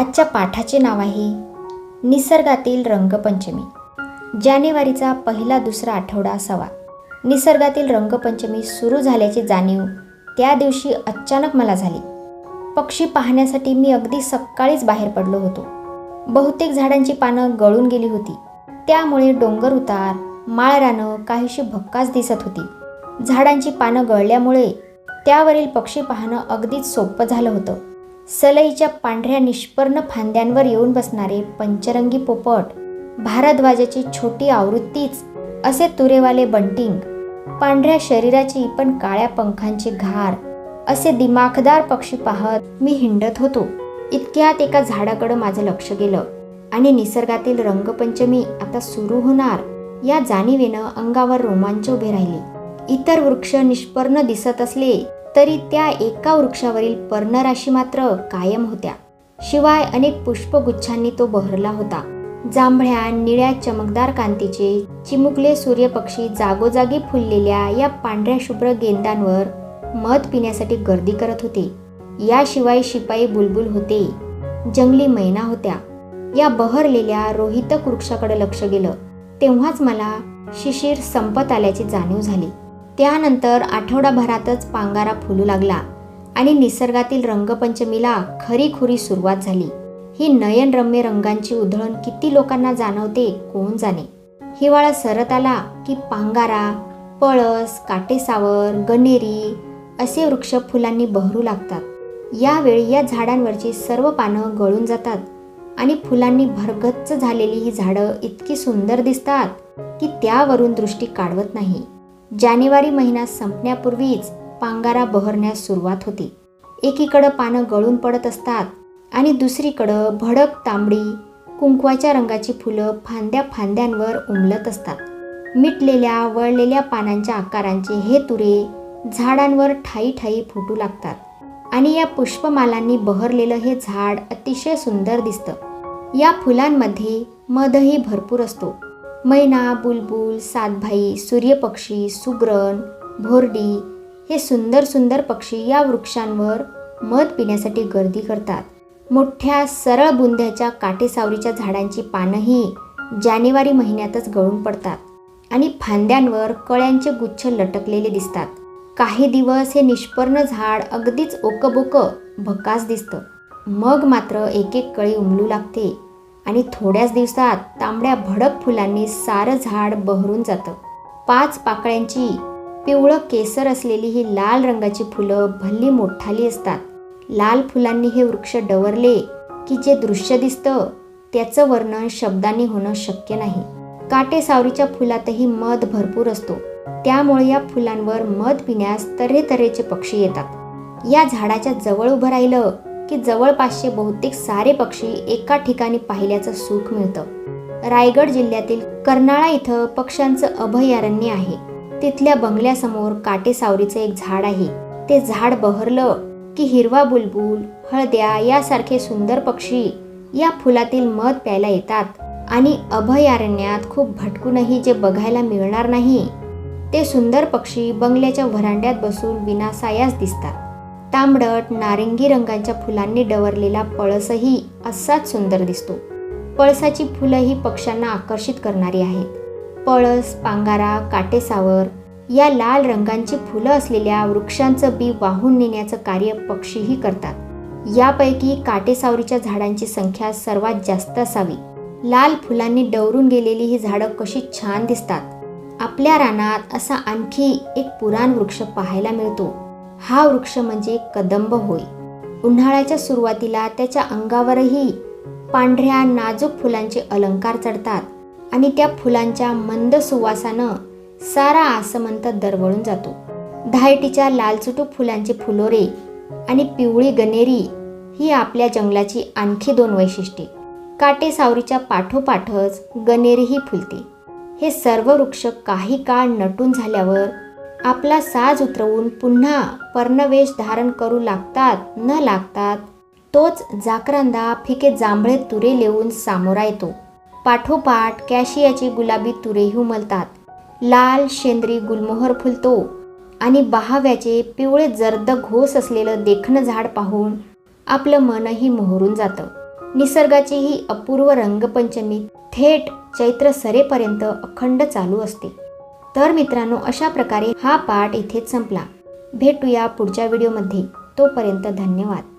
आजच्या पाठाचे नाव आहे निसर्गातील रंगपंचमी. जानेवारीचा पहिला दुसरा आठवडा असावा. निसर्गातील रंगपंचमी सुरू झाल्याची जाणीव त्या दिवशी अचानक मला झाली. पक्षी पाहण्यासाठी मी अगदी सकाळीच बाहेर पडलो होतो. बहुतेक झाडांची पानं गळून गेली होती. त्यामुळे डोंगर उतार माळरानं काहीशी भक्काच दिसत होती. झाडांची पानं गळल्यामुळे त्यावरील पक्षी पाहणं अगदीच सोपं झालं होतं. सलईच्या पांढऱ्या निष्पर्ण फांद्यांवर येऊन बसणारे पंचरंगी पोपट भारद्वाजाची छोटी आवृत्तीच असे तुरेवाले बंटिंग पांढऱ्या शरीराची पण काळ्या पंखांची घार असे दिमाखदार पक्षी पाहत मी हिंडत होतो. इतक्यात एका झाडाकडं माझं लक्ष गेलं आणि निसर्गातील रंगपंचमी आता सुरू होणार या जाणीवेनं अंगावर रोमांच उभे राहिले. इतर वृक्ष निष्पर्ण दिसत असले तरी त्या एका वृक्षावरील पर्णराशी मात्र कायम होत्या. शिवाय अनेक पुष्पगुच्छांनी तो बहरला होता. जांभळ्या निळ्या चमकदार कांतीचे चिमुकले सूर्यपक्षी जागोजागी फुललेल्या या पांढऱ्या शुभ्र गेंदांवर मध पिण्यासाठी गर्दी करत होते. याशिवाय शिपाई बुलबुल होते. जंगली मैना होत्या. या बहरलेल्या रोहितक वृक्षाकडे लक्ष गेलं. तेव्हाच मला शिशिर संपत आल्याची जाणीव झाली. त्यानंतर आठवडाभरातच पांगारा फुलू लागला आणि निसर्गातील रंगपंचमीला खरीखुरी सुरुवात झाली. ही नयनरम्य रंगांची उधळण किती लोकांना जाणवते कोण जाणे? हिवाळा सरत आला की पांगारा पळस काटेसावर गणेरी असे वृक्ष फुलांनी बहरू लागतात. यावेळी या झाडांवरची सर्व पानं गळून जातात आणि फुलांनी भरगच्च झालेली ही झाडं इतकी सुंदर दिसतात की त्यावरून दृष्टी काढवत नाही. जानेवारी महिना संपण्यापूर्वीच पांगारा बहरण्यास सुरुवात होते. एकीकडं पानं गळून पडत असतात आणि दुसरीकडं भडक तांबडी कुंकवाच्या रंगाची फुलं फांद्या फांद्यांवर उमलत असतात. मिटलेल्या वळलेल्या पानांच्या आकारांचे हे तुरे झाडांवर ठाई ठाई फुटू लागतात आणि या पुष्पमालांनी बहरलेलं हे झाड अतिशय सुंदर दिसतं. या फुलांमध्ये मधही भरपूर असतो. मैना बुलबुल सातभाई सूर्यपक्षी सुग्रण भोरडी हे सुंदर सुंदर पक्षी या वृक्षांवर मध पिण्यासाठी गर्दी करतात. मोठ्या सरळ बुंध्याच्या काटेसावरीच्या झाडांची पानंही जानेवारी महिन्यातच गळून पडतात आणि फांद्यांवर कळ्यांचे गुच्छ लटकलेले दिसतात. काही दिवस हे निष्पर्ण झाड अगदीच ओकबोकं भकास दिसतं. मग मात्र एक एक कळी उमलू लागते. आणि थोड्याच दिवसात तांबड्या भडक फुलांनी सारं झाड बहरून जातं. पाच पाकळ्यांची पिवळं केसर असलेली ही लाल रंगाची फुलं भल्ली मोठाली असतात. लाल फुलांनी हे वृक्ष डवरले की जे दृश्य दिसतं त्याचं वर्णन शब्दांनी होणं शक्य नाही. काटे सावरीच्या फुलातही मध भरपूर असतो. त्यामुळे या फुलांवर मध पिण्यास तऱ्हेतऱ्हेचे पक्षी येतात. या झाडाच्या जवळ उभं राहिलं की जवळपासचे बहुतेक सारे पक्षी एका ठिकाणी पाहिल्याचं सुख मिळतं. रायगड जिल्ह्यातील कर्नाळा इथं पक्ष्यांचं अभयारण्य आहे. तिथल्या बंगल्यासमोर काटेसावरीचं एक झाड आहे. ते झाड बहरलं की हिरवा बुलबुल हळद्या यासारखे सुंदर पक्षी या फुलातील मध प्यायला येतात आणि अभयारण्यात खूप भटकूनही जे बघायला मिळणार नाही ते सुंदर पक्षी बंगल्याच्या व्हरांड्यात बसून विनासायास दिसतात. तांबडट नारिंगी रंगाच्या फुलांनी डवरलेला पळसही असाच सुंदर दिसतो. पळसाची फुलं ही पक्ष्यांना आकर्षित करणारी आहेत. पळस पांगारा काटेसावर या लाल रंगांची फुलं असलेल्या वृक्षांचं बी वाहून नेण्याचं कार्य पक्षीही करतात. यापैकी काटेसावरीच्या झाडांची संख्या सर्वात जास्त असावी. लाल फुलांनी डवरून गेलेली ही झाडं कशी छान दिसतात. आपल्या रानात असा आणखी एक पुराण वृक्ष पाहायला मिळतो. हा वृक्ष म्हणजे कदंब होय. उन्हाळ्याच्या सुरुवातीला त्याच्या अंगावरही पांढऱ्या नाजूक फुलांचे अलंकार चढतात आणि त्या फुलांच्या मंद सुवासानं सारा आसमंत दरवळून जातो. धायटीच्या लालचुटूक फुलांचे फुलोरे आणि पिवळी गणेरी ही आपल्या जंगलाची आणखी दोन वैशिष्ट्ये. काटे सावरीच्या पाठोपाठच गणेरीही फुलते. हे सर्व वृक्ष काही काळ नटून झाल्यावर आपला साज उतरवून पुन्हा पर्णवेश धारण करू लागतात न लागतात. तोच जाकरांदा फिके जांभळे तुरे लेऊन सामोरा येतो. पाठोपाठ कॅशियाची गुलाबी तुरेही उमलतात लाल शेंद्री गुलमोहर फुलतो आणि बहाव्याचे पिवळे जर्द घोस असलेलं देखणं झाड पाहून आपलं मनही मोहरून जातं. निसर्गाची ही अपूर्व रंगपंचमी थेट चैत्र सरेपर्यंत अखंड चालू असते. तर मित्रांनो अशा प्रकारे हा पाठ इथेच संपला. भेटूया पुढच्या व्हिडिओमध्ये तोपर्यंत धन्यवाद.